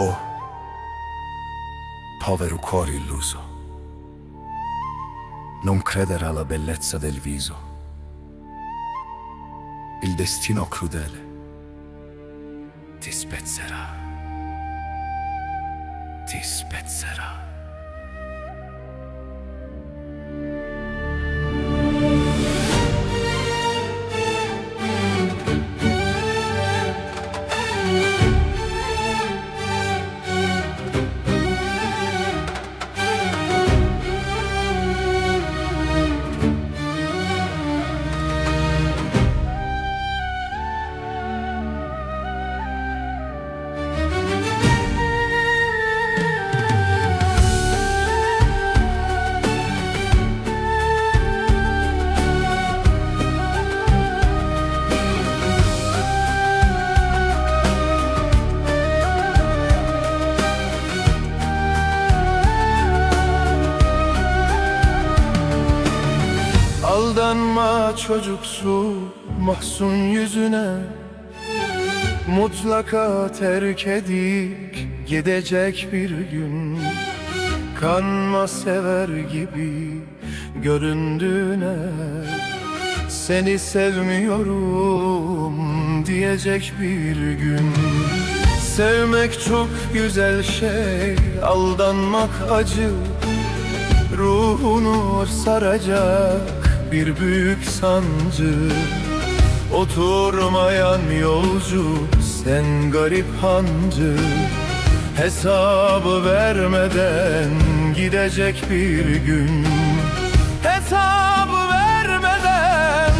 Oh, povero cuore illuso, non credere alla bellezza del viso. Il destino crudele ti spezzerà, ti spezzerà. Aldanma çocuksu mahzun yüzüne. Mutlaka terk edip gidecek bir gün. Kanma sever gibi göründüğüne. Seni sevmiyorum diyecek bir gün. Sevmek çok güzel şey Aldanmak acı. Ruhunu saracak bir büyük sancı. Oturmayan yolcu sen garip hancı. Hesabı vermeden gidecek bir gün. Hesabı vermeden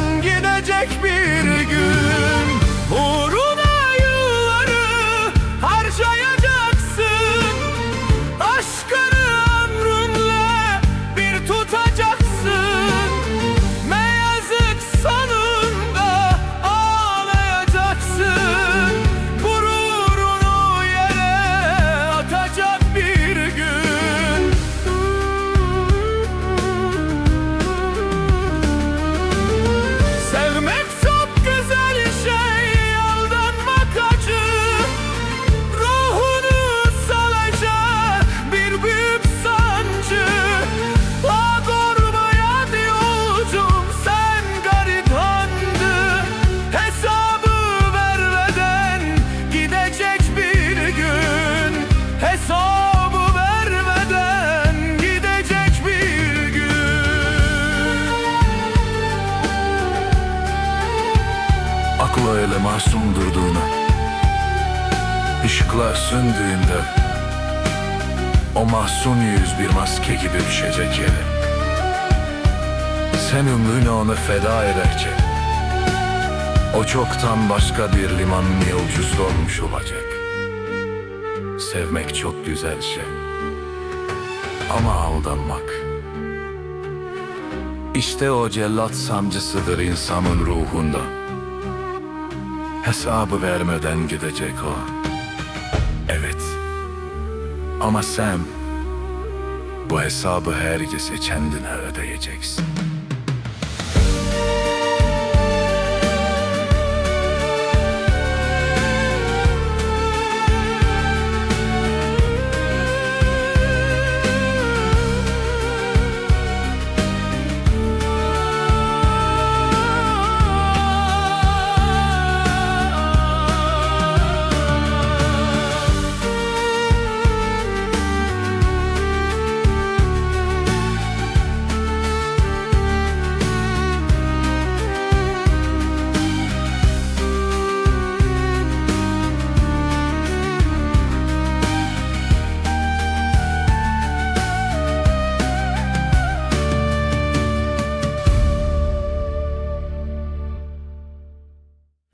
Aklı öyle masum durduğunu Işıklar söndüğünde O mahzun yüz bir maske gibi düşecek yere. Sen ömrünü ona feda ederken O çoktan başka bir limanın yolcusu olmuş olacak. Sevmek çok güzel şey. Ama aldanmak. İşte o cellat sancısıdır insanın ruhunda Hesabı vermeden gidecek o. Evet. Ama sen bu hesabı her gece kendine ödeyeceksin.